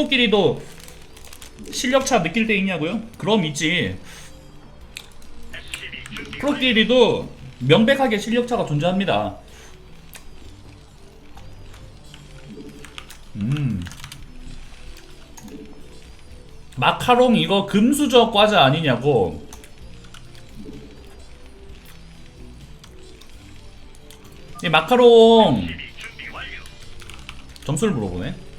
프로끼리도 실력차 느낄 때 있냐고요? 그럼 있지. 프로끼리도 명백하게 실력차가 존재합니다. 음. 마카롱 이거 금수저 과자 아니냐고. 이 마카롱 점수를 물어보네.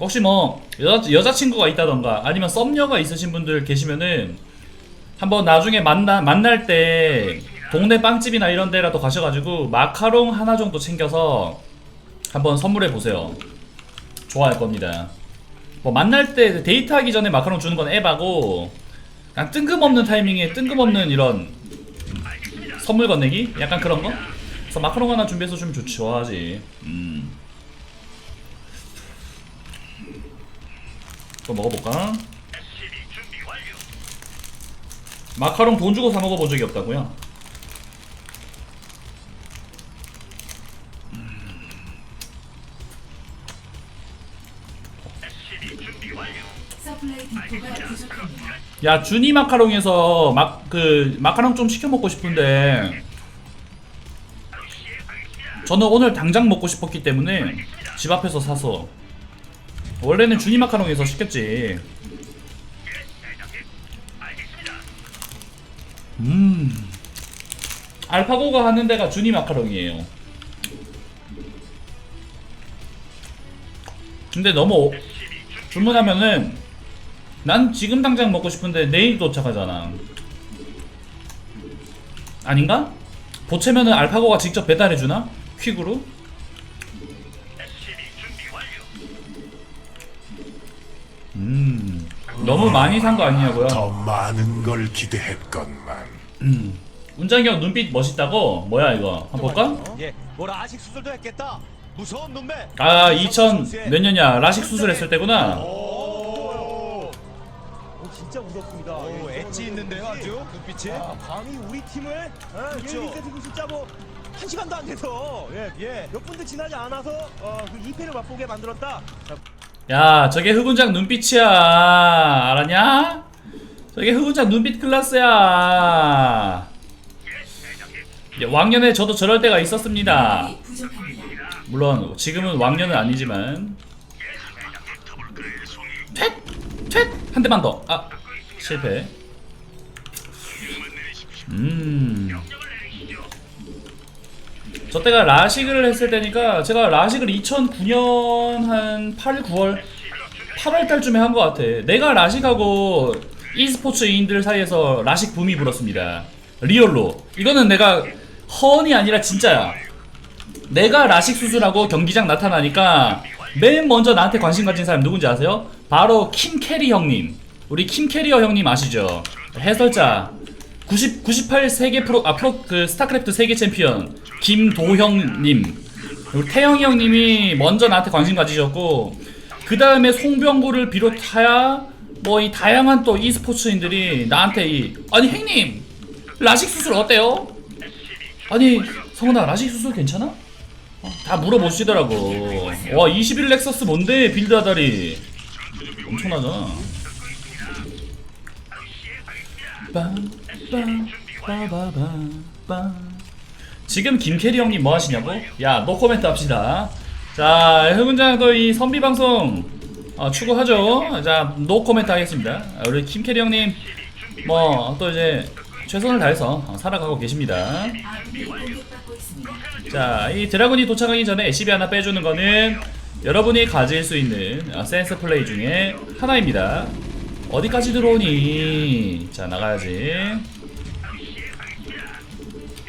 혹시 뭐 여자 여자친구가 있다던가 아니면 썸녀가 있으신 분들 계시면은 한번 나중에 만나 만날 때 동네 빵집이나 이런 데라도 가셔가지고 마카롱 하나 정도 챙겨서 한번 선물해 보세요. 좋아할 겁니다. 뭐 만날 때 데이트하기 전에 마카롱 주는 건 에바고 그냥 뜬금없는 타이밍에 뜬금없는 이런 선물 건네기 약간 그런 거. 그래서 마카롱 하나 준비해서 주면 좋지 좋아하지. 음. 또 먹어볼까? 마카롱 돈 주고 사 먹어본 적이 없다고요? 야 준이 마카롱에서 막 그 마카롱 좀 시켜 먹고 싶은데 저는 오늘 당장 먹고 싶었기 때문에 집 앞에서 사서 원래는 준이 마카롱에서 시켰지. 음 알파고가 하는 데가 준이 마카롱이에요. 근데 너무 오- 주문하면은 난 지금 당장 먹고 싶은데 내일 도착하잖아. 아닌가? 보채면은 알파고가 직접 배달해주나? 퀵으로? 음, 너무 많이 산 거 아니냐고요? 더 많은 걸 기대했건만 운장경 눈빛 멋있다고? 뭐야 이거? 한번 볼까? 예, 뭐라 아식 수술도 했겠다. 무서운 놈매. 아, 2000 몇 년이야? 라식 수술했을 때구나. 오, 어, 진짜 무섭습니다. 오, 예, 엣지 있는데요, 아주 눈빛이. 아, 감히 우리 팀을 아, 그렇죠. 진짜 뭐 한 시간도 안 돼서 예, 예. 몇 분도 지나지 않아서 어, 그 2패를 맛보게 만들었다. 자, 야, 저게 흑운장 눈빛이야. 알았냐? 저게 흑운장 눈빛 클라스야. 야, 왕년에 저도 저럴 때가 있었습니다. 물론 지금은 왕년은 아니지만 퇴! 퇴! 한 대만 더. 아, 실패. 음. 저 때가 라식을 했을 때니까 제가 라식을 2009년 한 8, 9월 8월 달쯤에 한 것 같아. 내가 라식하고 e스포츠인들 사이에서 라식 붐이 불었습니다. 리얼로. 이거는 내가 허언이 아니라 진짜야. 내가 라식 수술하고 경기장 나타나니까 맨 먼저 나한테 관심 가진 사람 누군지 아세요? 바로 킴 캐리 형님. 우리 킴 캐리어 형님 아시죠? 해설자. 90, 98 세계 프로, 아, 프로, 그, 스타크래프트 세계 챔피언, 김도형님. 그리고 태영이 형님이 먼저 나한테 관심 가지셨고, 그 다음에 송병구를 비롯하여, 뭐, 이 다양한 또 e스포츠인들이 나한테 이, 아니, 형님! 라식 수술 어때요? 아니, 성훈아, 라식 수술 괜찮아? 어, 다 물어보시더라고. 와, 21 렉서스 뭔데, 빌드 하다리. 엄청나잖아. 빰빰 빠바바 빰. 지금 김캐리 형님 뭐 하시냐고? 야, 노 코멘트 합시다. 자, 흑운장도 이 선비 방송 어, 추구하죠. 자, 노 코멘트 하겠습니다. 아, 우리 김캐리 형님 뭐 또 이제 최선을 다해서 어, 살아가고 계십니다. 자, 이 드라군이 도착하기 전에 SCB 하나 빼주는 거는 여러분이 가질 수 있는 아, 센스 플레이 중에 하나입니다. 어디까지 들어오니? 자, 나가야지.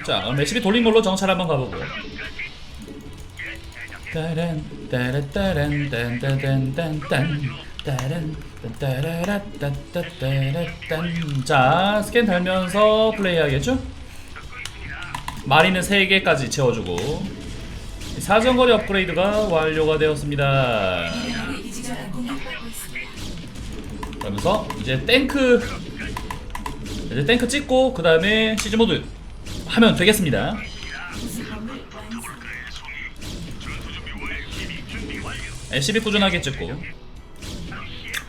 자, 그럼 SCB 돌린 걸로 정찰 한번 가보고. 따란 따라따란 딴따단딴딴 따란 따라라 따따따라딴 자, 스캔 달면서 플레이하겠죠? 마리는 3개까지 채워주고 사정거리 업그레이드가 완료가 되었습니다. 그러면서 이제 탱크 이제 탱크 찍고 그 다음에 시즈모드 하면 되겠습니다. SCB 꾸준하게 찍고.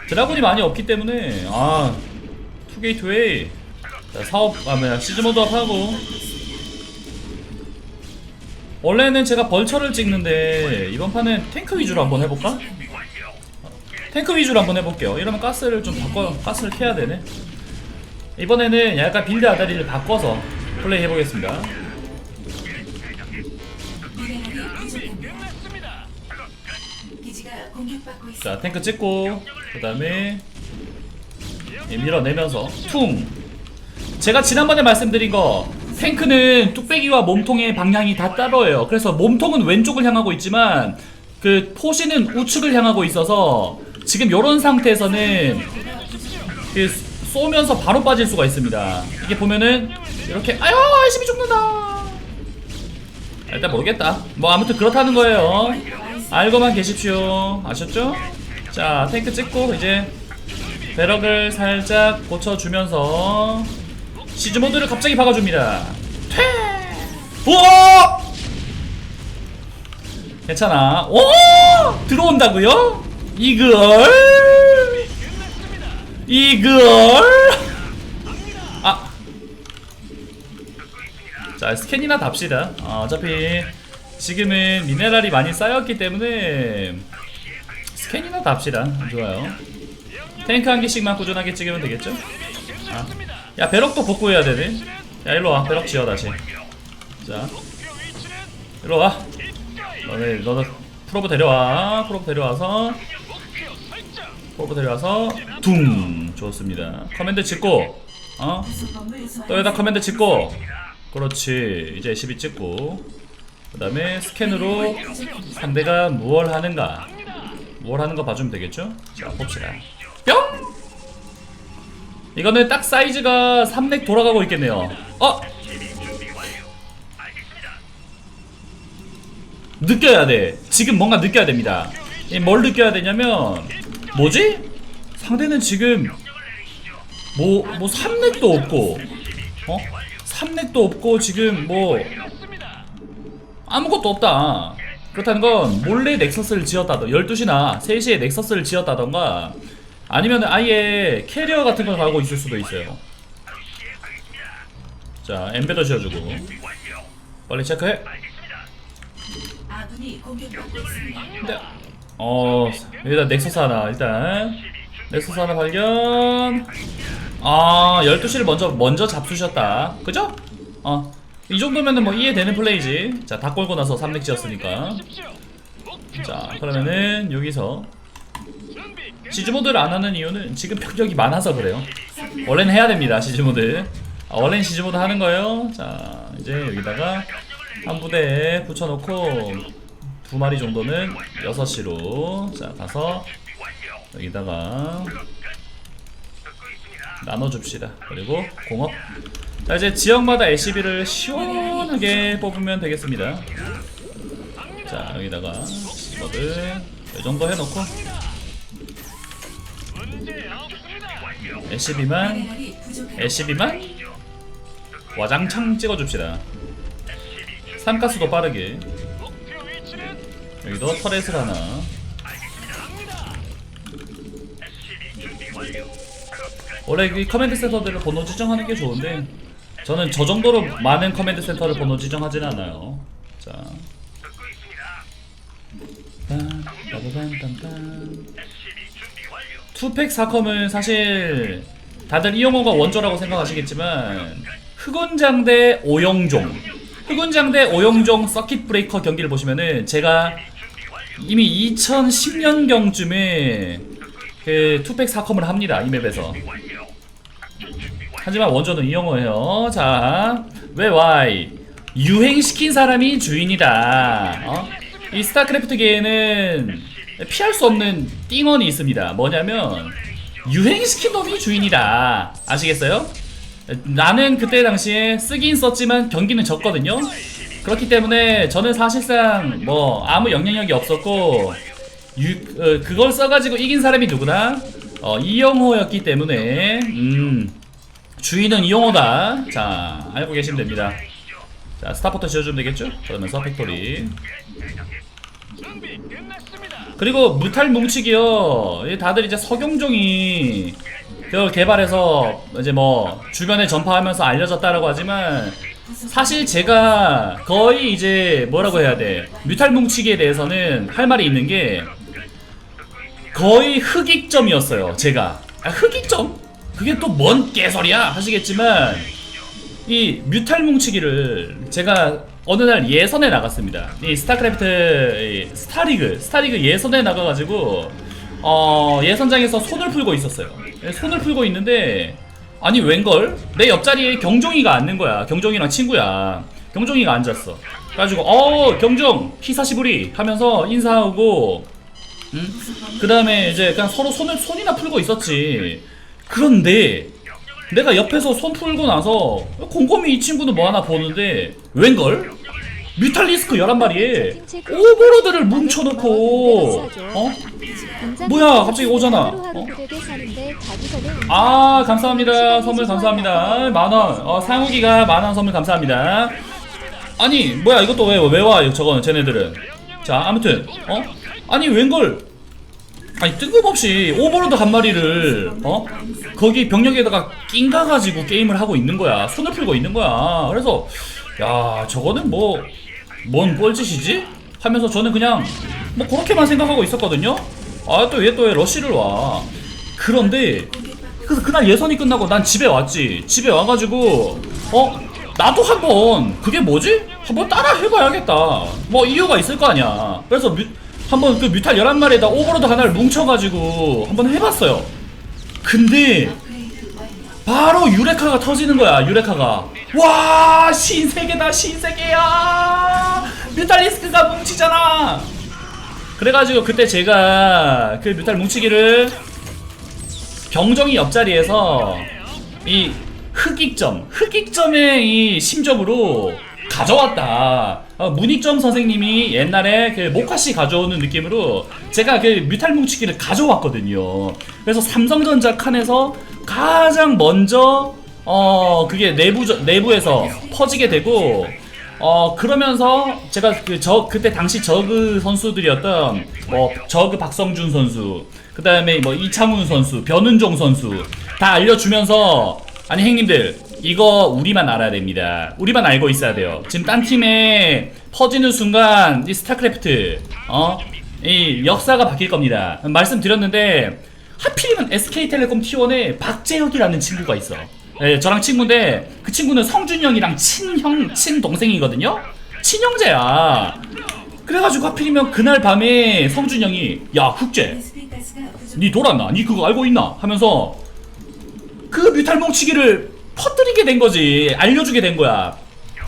드라군이 많이 없기 때문에 아 투게이트웨이. 자, 사업 아 뭐야 시즈 모드업 하고. 원래는 제가 벌처를 찍는데 이번 판은 탱크 위주로 한번 해볼까? 탱크 위주로 한번 해볼게요. 이러면 가스를 좀 바꿔 가스를 캐야 되네. 이번에는 약간 빌드 아다리를 바꿔서 플레이 해보겠습니다. 자 탱크 찍고 그 다음에 밀어내면서 퉁 제가 지난번에 말씀드린 거 탱크는 뚝배기와 몸통의 방향이 다 따로예요 그래서 몸통은 왼쪽을 향하고 있지만 그 포시는 우측을 향하고 있어서 지금 요런 상태에서는 그 쏘면서 바로 빠질 수가 있습니다 이게 보면은 이렇게 아유 열심히 죽는다 일단 모르겠다 뭐 아무튼 그렇다는 거예요 알고만 계십시오 아셨죠? 자 탱크 찍고 이제 배럭을 살짝 고쳐주면서 시즈모드를 갑자기 박아줍니다 퇴! 우와! 괜찮아 오! 들어온다고요? 이걸? 이걸? 아. 자 스캔이나 답시다. 어, 어차피 지금은 미네랄이 많이 쌓였기 때문에 스캔이나 답시다. 좋아요. 탱크 한 개씩만 꾸준하게 찍으면 되겠죠? 아. 야 배럭도 복구해야 되네. 야 일로와. 배럭 지어 다시. 자. 일로와. 너네 너네 프로브 데려와. 프로브 데려와서 프로브 데려와서 둥 좋습니다. 커맨드 찍고 어? 또 여기다 커맨드 찍고. 그렇지. 이제 12 찍고. 그 다음에 스캔으로 상대가 무얼 하는가. 무얼 하는 거 봐주면 되겠죠? 자 봅시다. 뿅! 이거는 딱 사이즈가 3렉 돌아가고 있겠네요. 어? 느껴야 돼. 지금 뭔가 느껴야 됩니다. 이뭘 느껴야 되냐면 뭐지? 상대는 지금 뭐, 뭐, 삼렉도 없고, 어? 삼렉도 없고, 지금 뭐, 아무것도 없다. 그렇다는 건, 몰래 넥서스를 지었다던, 12시나 3시에 넥서스를 지었다던가, 아니면 아예 캐리어 같은 걸 가고 있을 수도 있어요. 자, 엠베더 지어주고. 빨리 체크해. 근데, 어, 여기다 넥서스 하나, 일단. 넥서스 하나 발견. 아, 12시를 먼저, 먼저 잡수셨다. 그죠? 어. 이 정도면은 뭐 이해되는 플레이지. 자, 다 걸고 나서 3렉 지었으니까. 자, 그러면은 여기서 시즈모드를 안 하는 이유는 지금 병력이 많아서 그래요. 원래는 해야 됩니다, 시즈모드. 아, 원래는 시즈모드 하는 거예요. 자, 이제 여기다가 한 부대에 붙여놓고 두 마리 정도는 6시로 자, 가서 여기다가 나눠줍시다. 그리고 공업. 자 이제 지역마다 LCB를 시원하게 뽑으면 되겠습니다. 자 여기다가 시버드 이 정도 해놓고 LCB만. LCB만 와장창 찍어줍시다. 삼가스도 빠르게 여기도 터렛을 하나 원래 이 커맨드 센터들을 번호 지정하는 게 좋은데 저는 저 정도로 많은 커맨드 센터를 번호 지정하진 않아요. 자. 투팩 사컴은 사실 다들 이용호가 원조라고 생각하시겠지만 흑운장 대 오영종 흑운장 대 오영종 서킷 브레이커 경기를 보시면은 제가 이미 2010년경쯤에 그 투팩 사컴을 합니다 이 맵에서. 하지만 원조는 이영호예요. 자왜 와이? 유행시킨 사람이 주인이다. 어? 이 스타크래프트계에는 피할 수 없는 띵언이 있습니다. 뭐냐면 유행시킨 놈이 주인이다. 아시겠어요? 나는 그때 당시에 쓰긴 썼지만 경기는 졌거든요 그렇기 때문에 저는 사실상 뭐 아무 영향력이 없었고 유, 어, 그걸 써가지고 이긴 사람이 누구다? 어, 이영호였기 때문에 음, 주인은 이영호다 자 알고 계시면 됩니다 자 스타포터 지어주면 되겠죠? 그러면서 팩토리 그리고 무탈 뭉치기요. 이 다들 이제 서경종이 그걸 개발해서 이제 뭐 주변에 전파하면서 알려졌다라고 하지만 사실 제가 거의 이제 뭐라고 해야 돼 뮤탈 뭉치기에 대해서는 할 말이 있는 게 거의 흑익점이었어요 제가 아, 흑익점? 그게 또 뭔 개소리야 하시겠지만 이 뮤탈 뭉치기를 제가 어느 날 예선에 나갔습니다. 이 스타크래프트 이 스타리그 스타리그 예선에 나가가지고 어 예선장에서 손을 풀고 있었어요. 예, 손을 풀고 있는데 아니 웬걸 내 옆자리에 경종이가 앉는 거야. 경종이랑 친구야. 경종이가 앉았어. 그래가지고 어 경종 히사시부리 하면서 인사하고 그 다음에 이제 그냥 서로 손을 손이나 풀고 있었지. 그런데 내가 옆에서 손 풀고 나서 곰곰이 이 친구는 뭐 하나 보는데 웬걸? 뮤탈리스크 11마리에 오버로드를 뭉쳐놓고. 어? 뭐야, 갑자기 오잖아. 어? 아 감사합니다. 선물 감사합니다. 만원. 어, 상욱이가 만원 선물 감사합니다. 아니 뭐야 이것도 왜 왜 와 저거는 쟤네들은? 자 아무튼 어? 아니 웬걸? 아니 뜬금없이 오버로드 한 마리를 어? 거기 병력에다가 낑가 가지고 게임을 하고 있는 거야. 손을 풀고 있는 거야. 그래서 야 저거는 뭐 뭔 뻘짓이지 하면서 저는 그냥 뭐 그렇게만 생각하고 있었거든요 아 또 얘 또 왜 러쉬를 와 그런데 그래서 그날 예선이 끝나고 난 집에 왔지. 집에 와가지고 어 나도 한번 그게 뭐지? 한번 따라 해봐야겠다. 뭐 이유가 있을 거 아니야. 그래서 뮤, 한번 그 뮤탈 11마리에다 오버로드 하나를 뭉쳐가지고 한번 해봤어요. 근데 바로 유레카가 터지는 거야. 유레카가 와 신세계다 신세계야. 뮤탈리스크가 뭉치잖아. 그래가지고 그때 제가 그 뮤탈 뭉치기를 경정이 옆자리에서 이 흑익점, 흑익점의 이 심점으로 가져왔다. 어, 문익점 선생님이 옛날에 그 모카씨 가져오는 느낌으로 제가 그 뮤탈 뭉치기를 가져왔거든요. 그래서 삼성전자 칸에서 가장 먼저 어 그게 내부 내부에서 퍼지게 되고 어 그러면서 제가 그 저 그때 당시 저그 선수들이었던 뭐 저그 박성준 선수 그 다음에 뭐 이창훈 선수 변은종 선수 다 알려주면서 아니 형님들 이거 우리만 알아야 됩니다. 우리만 알고 있어야 돼요. 지금 딴 팀에 퍼지는 순간 이 스타크래프트 어 이 역사가 바뀔 겁니다. 말씀드렸는데 하필이면 SK텔레콤 T1에 박재혁이라는 친구가 있어 예, 저랑 친구인데 그 친구는 성준형이랑 친형 친동생이거든요 친형제야 그래가지고 하필이면 그날 밤에 성준형이 야 흑재 가스가스가 부족. 니 돌았나? 니 그거 알고 있나? 하면서 그 뮤탈 뭉치기를 퍼뜨리게 된 거지 알려주게 된 거야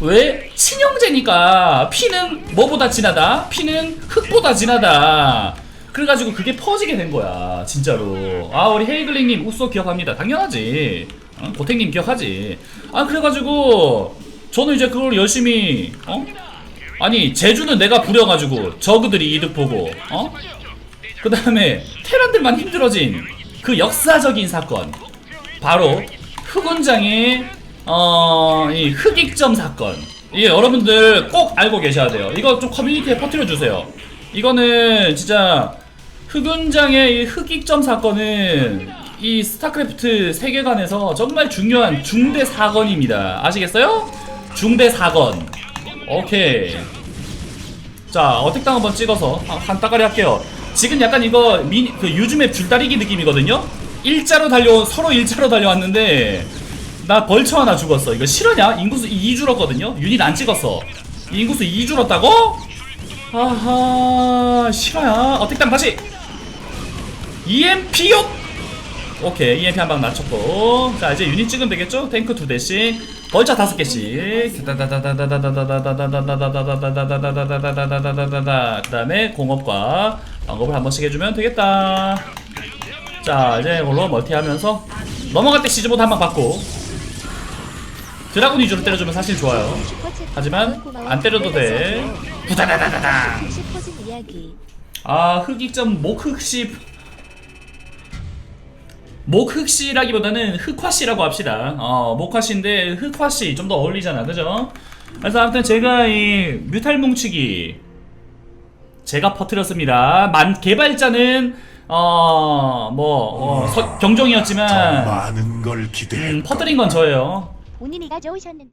왜? 친형제니까 피는 뭐보다 진하다? 피는 흙보다 진하다 그래가지고 그게 퍼지게 된 거야 진짜로 아 우리 헤이글링님 우소 기억합니다 당연하지 어? 고택님 기억하지 아 그래가지고 저는 이제 그걸 열심히 어? 아니 제주는 내가 부려가지고 저그들이 이득 보고 어? 그 다음에 테란들만 힘들어진 그 역사적인 사건 바로 흑원장의 어 이 흑익점 사건 이게 여러분들 꼭 알고 계셔야 돼요 이거 좀 커뮤니티에 퍼뜨려 주세요 이거는 진짜 흑운장의 이 흑익점 사건은 이 스타크래프트 세계관에서 정말 중요한 중대 사건입니다. 아시겠어요? 중대 사건. 오케이. 자 어택당 한번 찍어서 한, 한 따가리 할게요. 지금 약간 이거 미니 그 요즘에 줄다리기 느낌이거든요? 일자로 달려온 서로 일자로 달려왔는데 나 벌처 하나 죽었어. 이거 실화냐? 인구수 2 줄었거든요? 유닛 안 찍었어. 인구수 2 줄었다고? 아하 실화야. 어택당 다시. EMP요 오케이 EMP 한 방 맞췄고 자 이제 유닛 찍으면 되겠죠? 탱크 두 대씩 벌자 다섯 개씩 그 다음에 공업과 방업을 한 번씩 해주면 되겠다 자 이제 이걸로 멀티하면서 넘어갈 때 시즈모드 한방 받고 드라군 위주로 때려주면 사실 좋아요 하지만 안 때려도 돼 부다다다다당 아 흑익점 목흑시 목흑시라기보다는 흑화씨라고 합시다. 어, 목화씨인데 흑화씨 좀 더 어울리잖아, 그죠? 그래서 아무튼 제가 이 뮤탈 뭉치기 제가 퍼뜨렸습니다. 만 개발자는 어 뭐 어, 서- 더 경종이었지만 많은 걸 음, 기대했건 퍼뜨린 건 저예요. 본인이가 좋으셨는데